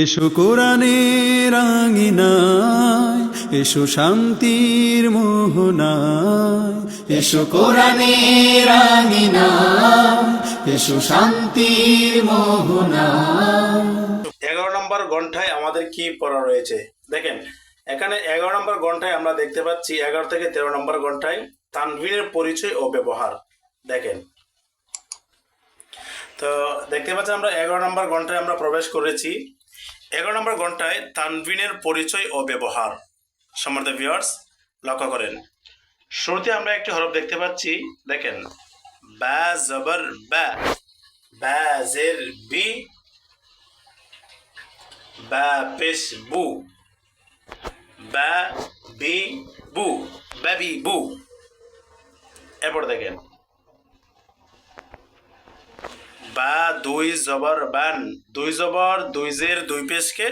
এসো কোরআনের আঙিনায় এসো শান্তির মোহনায়। এসো কোরআনের আঙিনায় এসো শান্তির মোহনায়। এগারো নম্বর ঘন্টায় আমাদের কি পড়া রয়েছে? দেখেন, এখানে এগারো নম্বর ঘন্টায় আমরা দেখতে পাচ্ছি এগারো থেকে তেরো নম্বর ঘন্টায় তানভীরের পরিচয় ও ব্যবহার। দেখেন, তো দেখতে পাচ্ছি আমরা এগারো নম্বর ঘন্টায় আমরা প্রবেশ করেছি। এগারো নম্বর ঘন্টায় তানভিনের পরিচয় ও ব্যবহার সম্মানিত ভিউয়ার্স লক্ষ্য করেন। শুরুতে আমরা একটি হরফ দেখতে পাচ্ছি, দেখেন। বা, জবর, বা। বা, জের, বি। বা, পেশ, বু। বা, বি, বু। বাবি বু। এরপর দেখেন। বা দুই জবর বান, দুই জবর, দুই জের, দুই পেশকে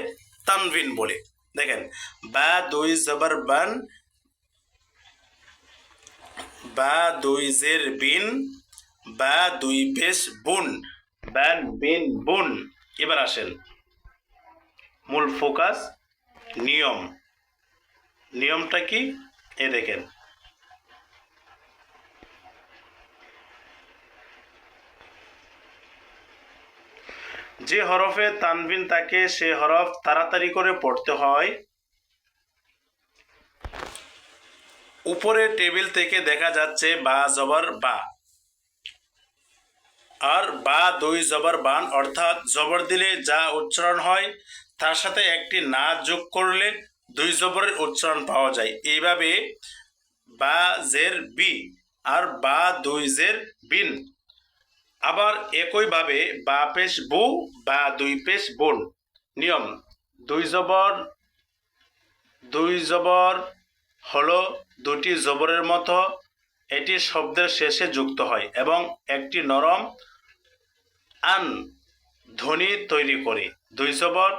তানভিন বলে। দেখেন, বা, দুই জবর বান, বা, দুই জের বিন, বা, দুই পেশ বুন, বান, বিন, বুন। এবার আসেন, মূল ফোকাস নিয়ম। নিয়মটা কি? এ দেখেন যে হরফে তানবিন তাকে সে হরফ তাড়াতাড়ি করে পড়তে হয়। উপরে টেবিল থেকে দেখা যাচ্ছে বা জবর বা। আর বা দুই জবর বান অর্থাৎ জবর দিলে যা উচ্চারণ হয়, তার সাথে একটি না যোগ করলে দুই জবরের উচ্চারণ পাওয়া যায়। এইভাবে বা জের বি আর বা দুই জের বিন আবার একইভাবে বা পেশ বু বা দুই পেশ বোন। নিয়ম, দুই জবর দুই জবর হলো দুটি জবরের মতো, এটি শব্দের শেষে যুক্ত হয় এবং একটি নরম আন ধ্বনি তৈরি করে দুই জবর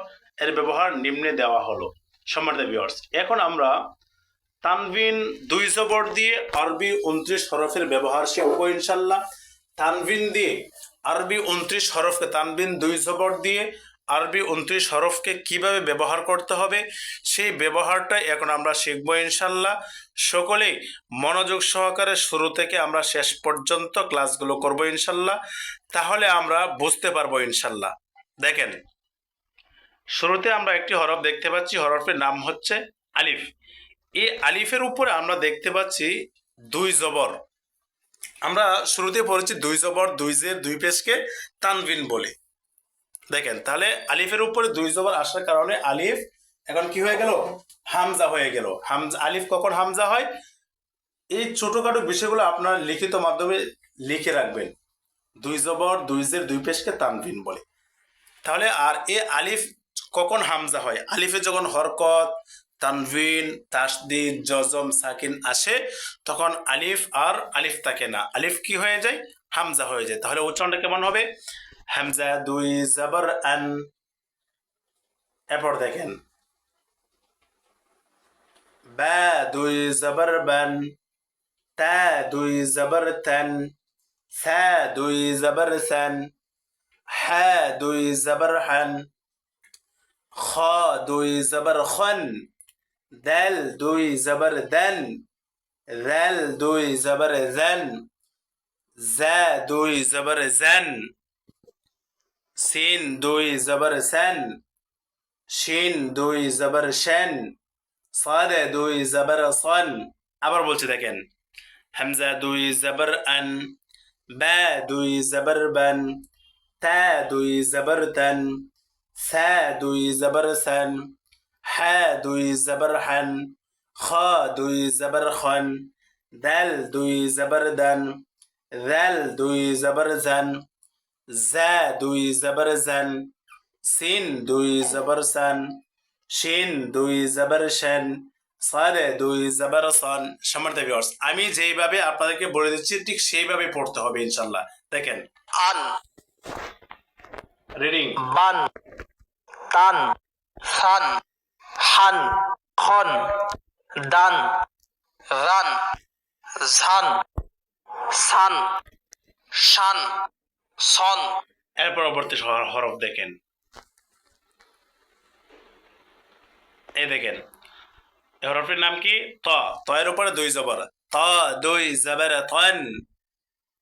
এর ব্যবহার নিম্নে দেওয়া হলো। সম্মানিত ভিউয়ার্স এখন আমরা তানবিন দুই জবর দিয়ে আরবি উনত্রিশ হরফের ব্যবহার শিখব ইনশাল্লাহ। তানবিন দিয়ে, আরবি উনত্রিশ হরফকে তানবিন দুই জবর দিয়ে, আরবি উনত্রিশ হরফকে কীভাবে ব্যবহার করতে হবে, সেই ব্যবহারটা এখন আমরা শিখব ইনশাল্লাহ। সকলেই মনোযোগ সহকারে শুরু থেকে আমরা শেষ পর্যন্ত ক্লাসগুলো করব ইনশাল্লাহ, তাহলে আমরা বুঝতে পারব ইনশাল্লাহ। দেখেন, শুরুতে আমরা একটি হরফ দেখতে পাচ্ছি, হরফের নাম হচ্ছে আলিফ। এই আলিফের উপরে আমরা দেখতে পাচ্ছি দুই জবর। আমরা শুরুতে পড়েছি দুই জবর, দুই জের, দুই পেশকে তানবিন বলে। দেখেন, তাহলে আলিফের উপরে দুই জবর আসার কারণে আলিফ, এখন কি হয়ে গেল? হামজা হয়ে গেল। হামজা, আলিফ কখন হামজা হয়? এই ছোটখাটো বিষয়গুলো আপনার লিখিত মাধ্যমে লিখে রাখবেন। দুই জবর, দুই জের, দুই পেশকে তানবিন বলে। তাহলে আর এ আলিফ কখন হামজা হয়? আলিফে যখন হরকত তানভিন, তাসদিদ, জজম, সাকিন আসে, তখন আলিফ আর আলিফ থাকে না। আলিফ কি হয়ে যায়? হামজা হয়ে যায়। তাহলে উচ্চারণটা কেমন হবে? হামজা দুই জবর আন। এরপর দেখেন। বা দুই জবর বান। তা দুই জবর তান। সা দুই জবর সান। হা দুই জবর হান। খ দুই জবর খন। দাল দুই জবর দান ذل দুই জবর জা দুই জবর জান সিন দুই জবর সান শিন দুই জবর শান সাদে দুই জবর সন আবার বলছি দেখেন হামজা দুই জবর আন বা দুই জবর বান তা দুই জবর তান সা দুই জবর সান হা দুই জবর হান খ দুই জবর খন দাল দুই জবর দান ذل দুই জবর জান জা দুই জবর জান সিন দুই জবর সান শিন দুই জবর শান সাদে দুই জবর সন। সম্মানিত ভিউয়ার্স আমি যেইভাবে আপনাদেরকে বলে দিচ্ছি ঠিক সেইভাবে পড়তে হবে ইনশাল্লাহ দেখেন। আন। রিডিং বান। তান। সান। হান খন দান রান ঝান সান শান সন এর পরবর্তী হর- হরফ দেখেন এই দেখেন এই হরফটির নাম কি ত ত এর উপরে দুই জবর ত দুই জবর তন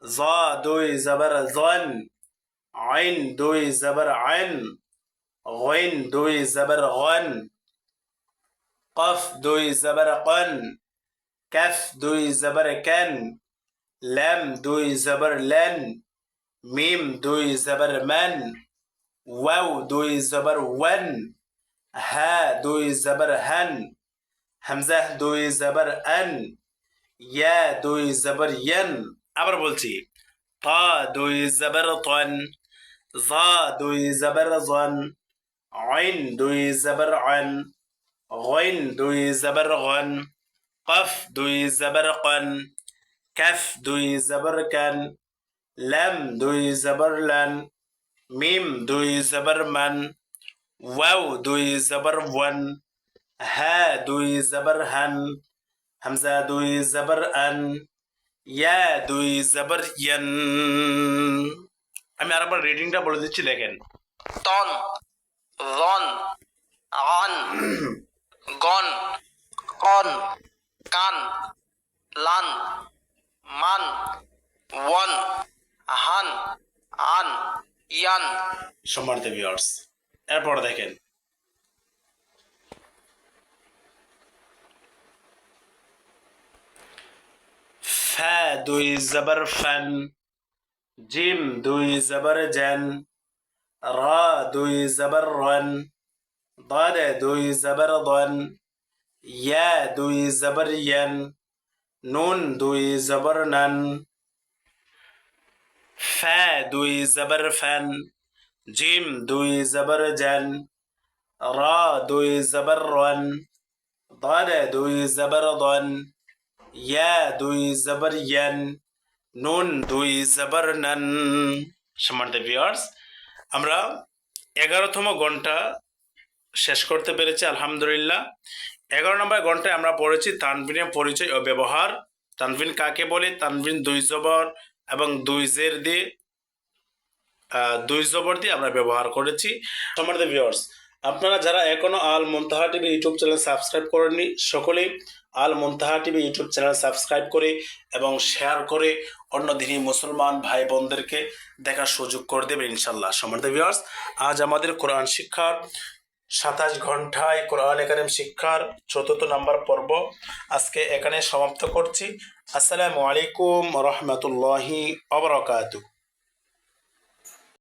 জ দুই জবর জন আইন দুই জবর আইন غين দুই জবর গন قف দুই জবর قن كف দুই জবর كن لام দুই জবর لن মিম দুই জবর من واو দুই জবর ون হা দুই জবর হন হামজা দুই জবর আন ইয়া দুই জবর ইয়ান আবার বলছি তা দুই জবর তন জা দুই জবর জন আইন দুই জবর আন غين দুই জবর গন قف দুই জবর قن كف দুই জবর كن لم দুই জবর لن মিম দুই জবর মান ওয়াও দুই জবর ওয়ান হা দুই জবর হান হামজা দুই জবর আন ইয়া দুই জবর ইয়ান আমি আরেকবার রিডিংটা বলে দিচ্ছি দেখেন তন রন আন গন কন, কান, লান, মান, ওয়ান, হান, আন, ইয়ান। সম্মানিত ভিউয়ার্স এরপর দেখেন। ফা দুই জবর ফান জিম দুই জবর জান রা দুই জবর রন ضاد দুই জবর ضن ইয়া দুই জবর ইয়ান নুন দুই জবর নান ফা দুই জবর ফান জিম দুই জবর জান রা দুই জবর রন ضاد দুই জবর ضن ইয়া দুই জবর ইয়ান নুন দুই জবর নান সম্মানিত ভিউয়ার্স আমরা এগারোতম ঘন্টা শেষ করতে পেরেছি, আলহামদুলিল্লাহ। এগারো নম্বর ঘন্টায় আমরা পড়েছি তানভিনের পরিচয় ও ব্যবহার। তানভিন কাকে বলে? তানভিন দুই জবর এবং দুই জের দিয়ে দুই জবর দিয়ে আমরা ব্যবহার করেছি। সম্মানিত ভিউয়ার্স আপনারা যারা এখনও Al Muntaha TV YouTube channel subscribe করেননি, সকলেই Al Muntaha TV YouTube channel subscribe করে এবং শেয়ার করে অন্য দিনই মুসলমান ভাই বোনদেরকে দেখার সুযোগ করে দেবে ইনশাল্লাহ সম্মানিত ভিউয়ার্স আজ আমাদের কোরআন শিক্ষার সাতাশ ঘন্টায় কোরআন একাডেম শিক্ষার চতুর্থ নাম্বার পর্ব আজকে এখানে সমাপ্ত করছি। আসসালামু আলাইকুম রহমতুল্লাহি অবরকাতু